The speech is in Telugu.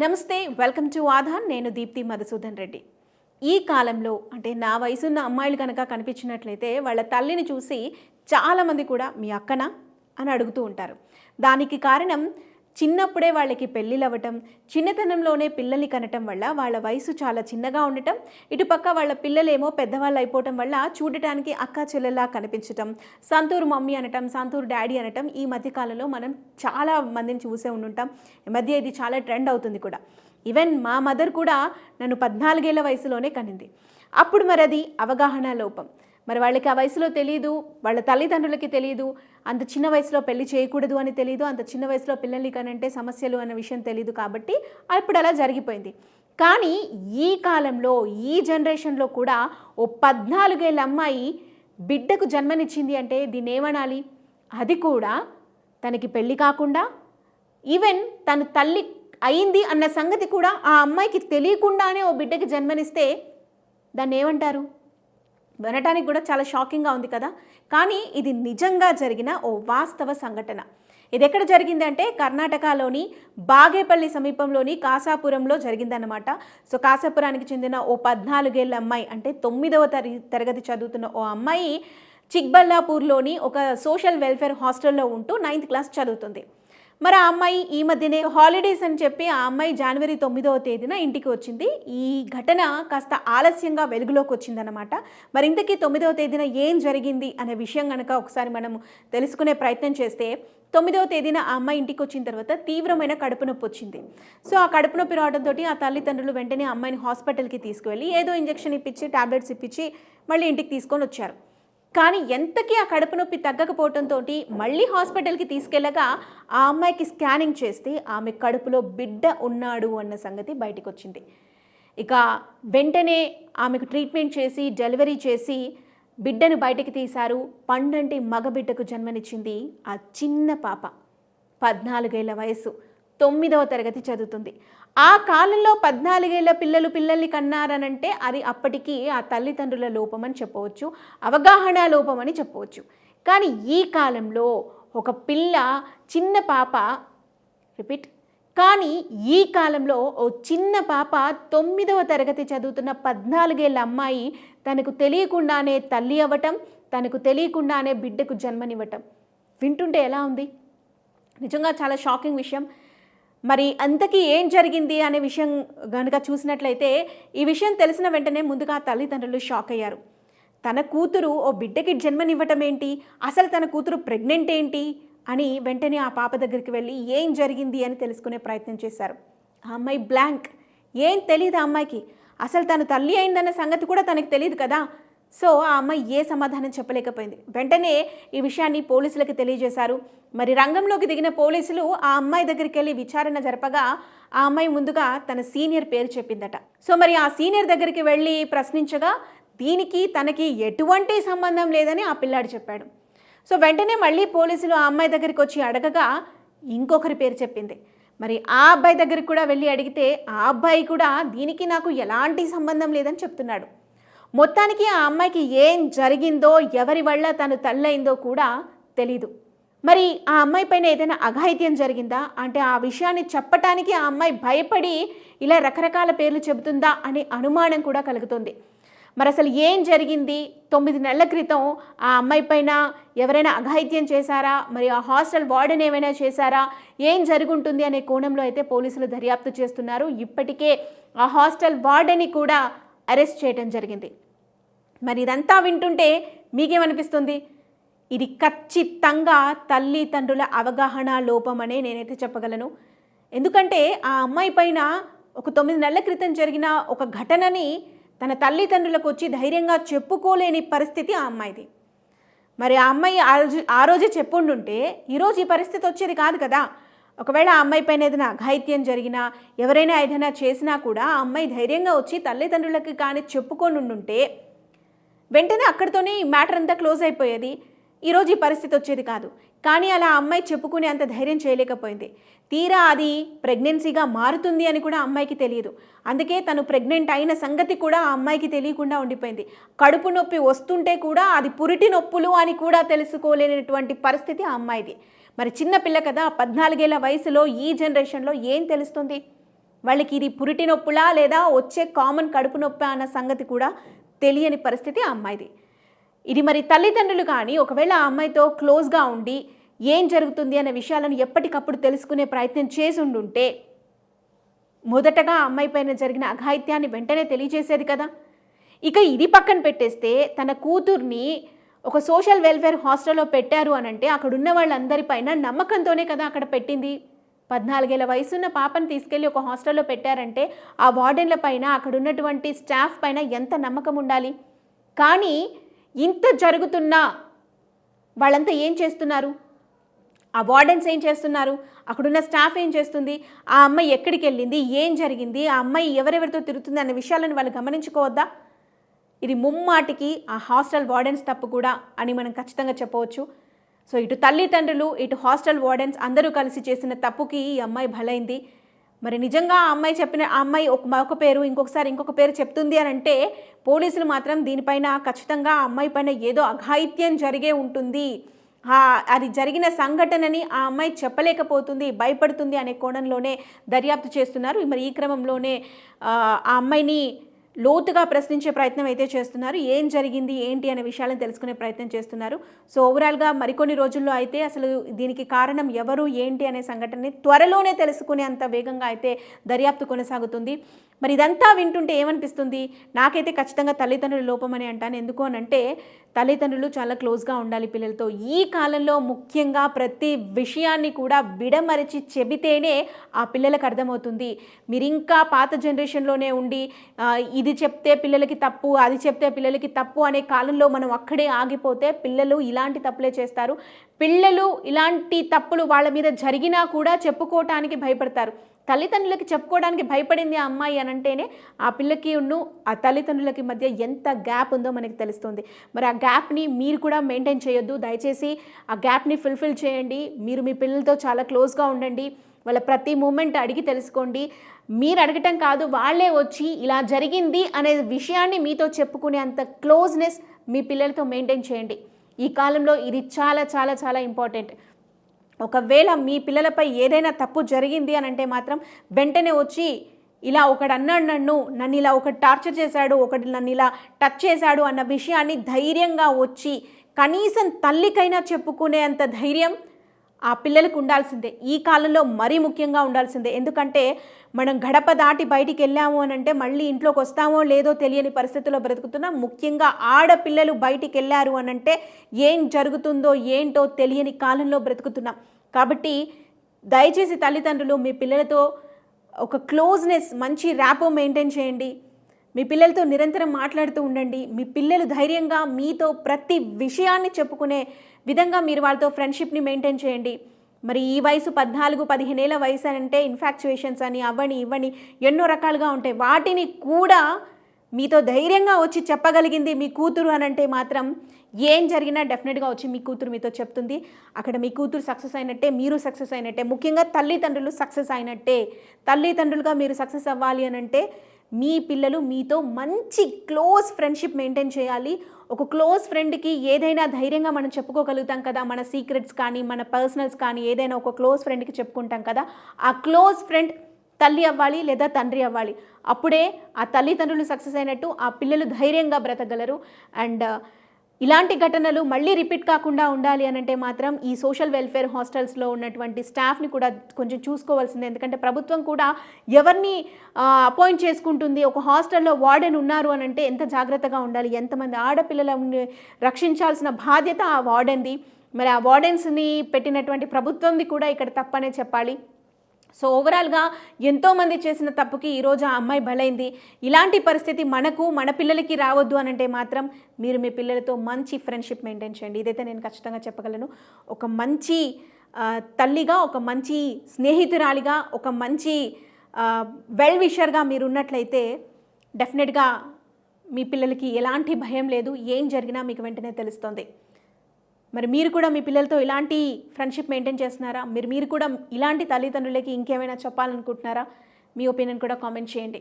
నమస్తే వెల్కమ్ టు ఆధాన్ నేను దీప్తి మధుసూదన్ రెడ్డి. ఈ కాలంలో అంటే నా వయసున్న అమ్మాయిలు కనుక కనిపించినట్లయితే వాళ్ళ తల్లిని చూసి చాలామంది కూడా మీ అక్కనా? అని అడుగుతూ ఉంటారు. దానికి కారణం చిన్నప్పుడే వాళ్ళకి పెళ్ళిళ్ళు అవ్వటం చిన్నతనంలోనే పిల్లల్ని కనటం వల్ల వాళ్ళ వయసు చాలా చిన్నగా ఉండటం ఇటుపక్క వాళ్ళ పిల్లలేమో పెద్దవాళ్ళు అయిపోవటం వల్ల చూడటానికి అక్క చెల్లెల్లా కనిపించటం సంతూరు మమ్మీ అనటం సంతూరు డాడీ అనటం ఈ మధ్యకాలంలో మనం చాలా మందిని చూసే ఉండుంటాం. ఈ మధ్య ఇది చాలా ట్రెండ్ అవుతుంది కూడా. ఈవెన్ మా మదర్ కూడా నన్ను పద్నాలుగేళ్ళ వయసులోనే కనింది. అప్పుడు మరి అది అవగాహన లోపం. మరి వాళ్ళకి ఆ వయసులో తెలియదు వాళ్ళ తల్లిదండ్రులకి తెలియదు అంత చిన్న వయసులో పెళ్ళి చేయకూడదు అని తెలియదు అంత చిన్న వయసులో పిల్లల్ని కనంటే సమస్యలు అన్న విషయం తెలియదు కాబట్టి అప్పుడు అలా జరిగిపోయింది. కానీ ఈ కాలంలో ఈ జనరేషన్లో కూడా ఓ పద్నాలుగేళ్ళ అమ్మాయి బిడ్డకు జన్మనిచ్చింది అంటే దీన్ని ఏమనాలి అది కూడా తనకి పెళ్ళి కాకుండా ఈవెన్ తను తల్లి అయింది అన్న సంగతి కూడా ఆ అమ్మాయికి తెలియకుండానే ఓ బిడ్డకి జన్మనిస్తే దాన్ని ఏమంటారు వినటానికి కూడా చాలా షాకింగ్గా ఉంది కదా. కానీ ఇది నిజంగా జరిగిన ఓ వాస్తవ సంఘటన. ఇది ఎక్కడ జరిగిందంటే కర్ణాటకలోని బాగేపల్లి సమీపంలోని కాసాపురంలో జరిగిందన్నమాట. సో కాసాపురానికి చెందిన ఓ పద్నాలుగేళ్ళ అమ్మాయి అంటే తొమ్మిదవ తరి తరగతి చదువుతున్న ఓ అమ్మాయి చిక్బల్లాపూర్లోని ఒక సోషల్ వెల్ఫేర్ హాస్టల్లో ఉంటూ నైన్త్ క్లాస్ చదువుతుంది. మరి ఆ అమ్మాయి ఈ మధ్యనే హాలిడేస్ అని చెప్పి ఆ అమ్మాయి జనవరి తొమ్మిదవ తేదీన ఇంటికి వచ్చింది. ఈ ఘటన కాస్త ఆలస్యంగా వెలుగులోకి వచ్చిందనమాట మరి ఇంతకీ తొమ్మిదవ తేదీన ఏం జరిగింది అనే విషయం కనుక ఒకసారి మనం తెలుసుకునే ప్రయత్నం చేస్తే తొమ్మిదవ తేదీన ఆ అమ్మాయి ఇంటికి వచ్చిన తర్వాత తీవ్రమైన కడుపు నొప్పి వచ్చింది. సో ఆ కడుపు నొప్పి రావడంతో ఆ తల్లిదండ్రులు వెంటనే అమ్మాయిని హాస్పిటల్కి తీసుకువెళ్ళి ఏదో ఇంజెక్షన్ ఇప్పించి టాబ్లెట్స్ ఇప్పించి మళ్ళీ ఇంటికి తీసుకొని వచ్చారు. కానీ ఎంతకీ ఆ కడుపు నొప్పి తగ్గకపోవడంతో మళ్ళీ హాస్పిటల్కి తీసుకెళ్ళగా ఆ అమ్మాయికి స్కానింగ్ చేస్తే ఆమె కడుపులో బిడ్డ ఉన్నాడు అన్న సంగతి బయటకు వచ్చింది ఇక వెంటనే ఆమెకు ట్రీట్మెంట్ చేసి డెలివరీ చేసి బిడ్డను బయటకు తీశారు. పండంటి మగబిడ్డకు జన్మనిచ్చింది ఆ చిన్న పాప. పద్నాలుగేళ్ళ వయసు తొమ్మిదవ తరగతి చదువుతుంది. ఆ కాలంలో పద్నాలుగేళ్ళ పిల్లలు పిల్లల్ని కన్నారనంటే అది అప్పటికి ఆ తల్లిదండ్రుల లోపమని చెప్పవచ్చు అవగాహన లోపమని చెప్పవచ్చు. కానీ ఈ కాలంలో ఒక పిల్ల చిన్న పాప రిపీట్ కానీ ఈ కాలంలో ఓ చిన్న పాప తొమ్మిదవ తరగతి చదువుతున్న పద్నాలుగేళ్ళ అమ్మాయి తనకు తెలియకుండానే తల్లి అవ్వటం తనకు తెలియకుండానే బిడ్డకు జన్మనివ్వటం. వింటుంటే ఎలా ఉంది? నిజంగా చాలా షాకింగ్ విషయం. మరి అంతకీ ఏం జరిగింది అనే విషయం కనుక చూసినట్లయితే ఈ విషయం తెలిసిన వెంటనే ముందుగా తల్లిదండ్రులు షాక్ అయ్యారు. తన కూతురు ఓ బిడ్డకి జన్మనివ్వటం ఏంటి అసలు తన కూతురు ప్రెగ్నెంట్ ఏంటి? అని వెంటనే ఆ పాప దగ్గరికి వెళ్ళి ఏం జరిగింది అని తెలుసుకునే ప్రయత్నం చేశారు. ఆ అమ్మాయి బ్లాంక్. ఏం తెలియదు ఆ అమ్మాయికి? అసలు తను తల్లి అయిందన్న సంగతి కూడా తనకు తెలియదు కదా? సో ఆ అమ్మాయి ఏ సమాధానం చెప్పలేకపోయింది. వెంటనే ఈ విషయాన్ని పోలీసులకు తెలియజేశారు. మరి రంగంలోకి దిగిన పోలీసులు ఆ అమ్మాయి దగ్గరికి వెళ్ళి విచారణ జరపగా ఆ అమ్మాయి ముందుగా తన సీనియర్ పేరు చెప్పిందట. సో మరి ఆ సీనియర్ దగ్గరికి వెళ్ళి ప్రశ్నించగా దీనికి తనకి ఎటువంటి సంబంధం లేదని ఆ పిల్లాడు చెప్పాడు. సో వెంటనే మళ్ళీ పోలీసులు ఆ అమ్మాయి దగ్గరికి వచ్చి అడగగా ఇంకొకరి పేరు చెప్పింది. మరి ఆ అబ్బాయి దగ్గరికి కూడా వెళ్ళి అడిగితే ఆ అబ్బాయి కూడా దీనికి నాకు ఎలాంటి సంబంధం లేదని చెప్తున్నాడు. మొత్తానికి ఆ అమ్మాయికి ఏం జరిగిందో ఎవరి వల్ల తను తల్లయిందో కూడా తెలీదు. మరి ఆ అమ్మాయి పైన ఏదైనా అఘాయిత్యం జరిగిందా? అంటే ఆ విషయాన్ని చెప్పటానికి ఆ అమ్మాయి భయపడి ఇలా రకరకాల పేర్లు చెబుతుందా అనే అనుమానం కూడా కలుగుతుంది. మరి అసలు ఏం జరిగింది? తొమ్మిది నెలల క్రితం ఆ అమ్మాయి పైన ఎవరైనా అఘాయిత్యం చేశారా? మరి ఆ హాస్టల్ వార్డెన్ ఏమైనా చేశారా? ఏం జరుగుంటుంది అనే కోణంలో అయితే పోలీసులు దర్యాప్తు చేస్తున్నారు. ఇప్పటికే ఆ హాస్టల్ వార్డెన్ని కూడా అరెస్ట్ చేయడం జరిగింది. మరి ఇదంతా వింటుంటే మీకేమనిపిస్తుంది? ఇది ఖచ్చితంగా తల్లిదండ్రుల అవగాహన లోపమనే నేనైతే చెప్పగలను. ఎందుకంటే ఆ అమ్మాయి పైన ఒక తొమ్మిది నెలల క్రితం జరిగిన ఒక ఘటనని తన తల్లిదండ్రులకు వచ్చి ధైర్యంగా చెప్పుకోలేని పరిస్థితి ఆ అమ్మాయిది. మరి ఆ అమ్మాయి ఆ రోజు ఆ రోజే చెప్పుండుంటే ఈరోజు ఈ పరిస్థితి వచ్చేది కాదు కదా. ఒకవేళ ఆ అమ్మాయి పైన ఏదైనా అఘాయిత్యం జరిగినా ఎవరైనా ఏదైనా చేసినా కూడా ఆ అమ్మాయి ధైర్యంగా వచ్చి తల్లిదండ్రులకి కానీ చెప్పుకొని ఉండుంటే వెంటనే అక్కడితోనే ఈ మ్యాటర్ అంతా క్లోజ్ అయిపోయేది. ఈరోజు ఈ పరిస్థితి వచ్చేది కాదు. కానీ అలా ఆ అమ్మాయి చెప్పుకునే అంత ధైర్యం చేయలేకపోయింది. తీరా అది ప్రెగ్నెన్సీగా మారుతుంది అని కూడా అమ్మాయికి తెలియదు. అందుకే తను ప్రెగ్నెంట్ అయిన సంగతి కూడా ఆ అమ్మాయికి తెలియకుండా ఉండిపోయింది. కడుపు నొప్పి వస్తుంటే కూడా అది పురిటి నొప్పులు అని కూడా తెలుసుకోలేనటువంటి పరిస్థితి ఆ అమ్మాయిది. మరి చిన్నపిల్ల కదా పద్నాలుగేళ్ళ వయసులో ఈ జనరేషన్లో ఏం తెలుస్తుంది? వాళ్ళకి ఇది పురిటి నొప్పులా లేదా వచ్చే కామన్ కడుపు నొప్పి అన్న సంగతి కూడా తెలియని పరిస్థితి ఆ అమ్మాయిది. ఇది మరి తల్లిదండ్రులు కానీ ఒకవేళ ఆ అమ్మాయితో క్లోజ్గా ఉండి ఏం జరుగుతుంది అనే విషయాలను ఎప్పటికప్పుడు తెలుసుకునే ప్రయత్నం చేసి ఉండుంటే మొదటగా అమ్మాయి పైన జరిగిన అఘాయిత్యాన్ని వెంటనే తెలియజేసేది కదా. ఇక ఇది పక్కన పెట్టేస్తే తన కూతుర్ని ఒక సోషల్ వెల్ఫేర్ హాస్టల్లో పెట్టారు అని అంటే అక్కడ ఉన్న వాళ్ళందరిపైన నమ్మకంతోనే కదా అక్కడ పెట్టింది. పద్నాలుగేళ్ళ వయసున్న పాపను తీసుకెళ్ళి ఒక హాస్టల్లో పెట్టారంటే ఆ వార్డెన్ల పైన అక్కడ ఉన్నటువంటి స్టాఫ్ పైన ఎంత నమ్మకం ఉండాలి? కానీ ఇంత జరుగుతున్నా వాళ్ళంతా ఏం చేస్తున్నారు? ఆ వార్డెన్స్ ఏం చేస్తున్నారు? అక్కడున్న స్టాఫ్ ఏం చేస్తుంది? ఆ అమ్మాయి ఎక్కడికి వెళ్ళింది? ఏం జరిగింది? ఆ అమ్మాయి ఎవరెవరితో తిరుగుతుంది అన్న విషయాలను వాళ్ళు గమనించుకోవద్దా? ఇది ముమ్మాటికి ఆ హాస్టల్ వార్డెన్స్ తప్పు కూడా అని మనం ఖచ్చితంగా చెప్పవచ్చు. సో ఇటు తల్లిదండ్రులు ఇటు హాస్టల్ వార్డెన్స్ అందరూ కలిసి చేసిన తప్పుకి ఈ అమ్మాయి బలైంది. మరి నిజంగా ఆ అమ్మాయి చెప్పిన ఆ అమ్మాయి ఒక ఒక పేరు ఇంకొకసారి ఇంకొక పేరు చెప్తుంది అని అంటే పోలీసులు మాత్రం దీనిపైన ఖచ్చితంగా ఆ అమ్మాయి పైన ఏదో అఘాయిత్యం జరిగే ఉంటుంది. అది జరిగిన సంఘటనని ఆ అమ్మాయి చెప్పలేకపోతుంది భయపడుతుంది అనే కోణంలోనే దర్యాప్తు చేస్తున్నారు. మరి ఈ క్రమంలోనే ఆ అమ్మాయిని లోతుగా ప్రశ్నించే ప్రయత్నం అయితే చేస్తున్నారు. ఏం జరిగింది ఏంటి అనే విషయాలను తెలుసుకునే ప్రయత్నం చేస్తున్నారు. సో ఓవరాల్గా మరికొన్ని రోజుల్లో అయితే అసలు దీనికి కారణం ఎవరు ఏంటి అనే సంఘటనని త్వరలోనే తెలుసుకునే అంత వేగంగా అయితే దర్యాప్తు కొనసాగుతుంది. మరి ఇదంతా వింటుంటే ఏమనిపిస్తుంది? నాకైతే ఖచ్చితంగా తల్లిదండ్రుల లోపం అని అంటాను. ఎందుకు అని అంటే తల్లిదండ్రులు చాలా క్లోజ్గా ఉండాలి పిల్లలతో. ఈ కాలంలో ముఖ్యంగా ప్రతి విషయాన్ని కూడా విడమరిచి చెబితేనే ఆ పిల్లలకు అర్థమవుతుంది. మీరు ఇంకా పాత జనరేషన్లోనే ఉండి ఇది చెప్తే పిల్లలకి తప్పు అది చెప్తే పిల్లలకి తప్పు అనే కాలంలో మనం అక్కడే ఆగిపోతే పిల్లలు ఇలాంటి తప్పులే చేస్తారు. పిల్లలు ఇలాంటి తప్పులు వాళ్ళ మీద జరిగినా కూడా చెప్పుకోవటానికి భయపడతారు. తల్లిదండ్రులకి చెప్పుకోవడానికి భయపడింది ఆ అమ్మాయి అని అంటేనే ఆ పిల్లకి ఉన్ను ఆ తల్లిదండ్రులకి మధ్య ఎంత గ్యాప్ ఉందో మనకి తెలుస్తుంది. మరి ఆ గ్యాప్ని మీరు కూడా మెయింటైన్ చేయొద్దు. దయచేసి ఆ గ్యాప్ని ఫుల్ఫిల్ చేయండి. మీరు మీ పిల్లలతో చాలా క్లోజ్గా ఉండండి. వాళ్ళ ప్రతి మూమెంట్ అడిగి తెలుసుకోండి. మీరు అడగటం కాదు వాళ్ళే వచ్చి ఇలా జరిగింది అనే విషయాన్ని మీతో చెప్పుకునే అంత క్లోజ్నెస్ మీ పిల్లలతో మెయింటైన్ చేయండి. ఈ కాలంలో ఇది చాలా చాలా చాలా ఇంపార్టెంట్. ఒకవేళ మీ పిల్లలపై ఏదైనా తప్పు జరిగింది అని అంటే మాత్రం వెంటనే వచ్చి ఇలా ఒకడు అన్నాడు నన్ను నన్ను ఇలా ఒకటి టార్చర్ చేశాడు ఒకటి నన్ను ఇలా టచ్ చేశాడు అన్న విషయాన్ని ధైర్యంగా వచ్చి కనీసం తల్లికైనా చెప్పుకునే అంత ధైర్యం ఆ పిల్లలకు ఉండాల్సిందే. ఈ కాలంలో మరీ ముఖ్యంగా ఉండాల్సిందే. ఎందుకంటే మనం గడప దాటి బయటికి వెళ్ళాము అని అంటే మళ్ళీ ఇంట్లోకి వస్తామో లేదో తెలియని పరిస్థితుల్లో బ్రతుకుతున్నాం ముఖ్యంగా ఆడపిల్లలు బయటికి వెళ్ళారు అని అంటే ఏం జరుగుతుందో ఏంటో తెలియని కాలంలో బ్రతుకుతున్నాం. కాబట్టి దయచేసి తల్లిదండ్రులు మీ పిల్లలతో ఒక క్లోజ్నెస్ మంచి ర్యాపో మెయింటైన్ చేయండి. మీ పిల్లలతో నిరంతరం మాట్లాడుతూ ఉండండి. మీ పిల్లలు ధైర్యంగా మీతో ప్రతి విషయాన్ని చెప్పుకునే విధంగా మీరు వాళ్ళతో ఫ్రెండ్షిప్ని మెయింటైన్ చేయండి. మరి ఈ వయసు పద్నాలుగు పదిహేనేళ్ళ వయసు అంటే ఇన్ఫాక్చువేషన్స్ అని అవని ఇవని ఎన్నో రకాలుగా ఉంటాయి. వాటిని కూడా మీతో ధైర్యంగా వచ్చి చెప్పగలిగింది మీ కూతురు అని అంటే మాత్రం ఏం జరిగినా డెఫినెట్గా వచ్చి మీ కూతురు మీతో చెప్తుంది. అక్కడ మీ కూతురు సక్సెస్ అయినట్టే మీరు సక్సెస్ అయినట్టే ముఖ్యంగా తల్లిదండ్రులు సక్సెస్ అయినట్టే. తల్లిదండ్రులుగా మీరు సక్సెస్ అవ్వాలి అని అంటే మీ పిల్లలు మీతో మంచి క్లోజ్ ఫ్రెండ్షిప్ మెయింటైన్ చేయాలి. ఒక క్లోజ్ ఫ్రెండ్కి ఏదైనా ధైర్యంగా మనం చెప్పుకోగలుగుతాం కదా మన సీక్రెట్స్ కానీ మన పర్సనల్స్ కానీ ఏదైనా ఒక క్లోజ్ ఫ్రెండ్కి చెప్పుకుంటాం కదా ఆ క్లోజ్ ఫ్రెండ్ తల్లి అవ్వాలి లేదా తండ్రి అవ్వాలి. అప్పుడే ఆ తల్లిదండ్రులు సక్సెస్ అయినట్టు ఆ పిల్లలు ధైర్యంగా బ్రతకగలరు. అండ్ ఇలాంటి ఘటనలు మళ్ళీ రిపీట్ కాకుండా ఉండాలి అని అంటే మాత్రం ఈ సోషల్ వెల్ఫేర్ హాస్టల్స్లో ఉన్నటువంటి స్టాఫ్ని కూడా కొంచెం చూసుకోవాల్సిందే. ఎందుకంటే ప్రభుత్వం కూడా ఎవరిని అపాయింట్ చేసుకుంటుంది ఒక హాస్టల్లో వార్డెన్ ఉన్నారు అని అంటే ఎంత జాగ్రత్తగా ఉండాలి ఎంతమంది ఆడపిల్లలని రక్షించాల్సిన బాధ్యత ఆ వార్డెన్ది. మరి ఆ వార్డెన్స్ని పెట్టినటువంటి ప్రభుత్వంది కూడా ఇక్కడ తప్పనే చెప్పాలి. సో ఓవరాల్గా ఎంతోమంది చేసిన తప్పుకి ఈరోజు ఆ అమ్మాయి బలైంది. ఇలాంటి పరిస్థితి మనకు మన పిల్లలకి రావద్దు అని అంటే మాత్రం మీరు మీ పిల్లలతో మంచి ఫ్రెండ్షిప్ మెయింటైన్ చేయండి. ఇదైతే నేను ఖచ్చితంగా చెప్పగలను. ఒక మంచి తల్లిగా ఒక మంచి స్నేహితురాలిగా ఒక మంచి వెల్ విషర్గా మీరు ఉన్నట్లయితే డెఫినెట్గా మీ పిల్లలకి ఎలాంటి భయం లేదు. ఏం జరిగినా మీకు వెంటనే తెలుస్తుంది. మరి మీరు కూడా మీ పిల్లలతో ఇలాంటి ఫ్రెండ్షిప్ మెయింటైన్ చేస్తున్నారా? మీరు మీరు కూడా ఇలాంటి తల్లిదండ్రులకి ఇంకేమైనా చెప్పాలనుకుంటున్నారా? మీ ఒపీనియన్ కూడా కామెంట్ చేయండి.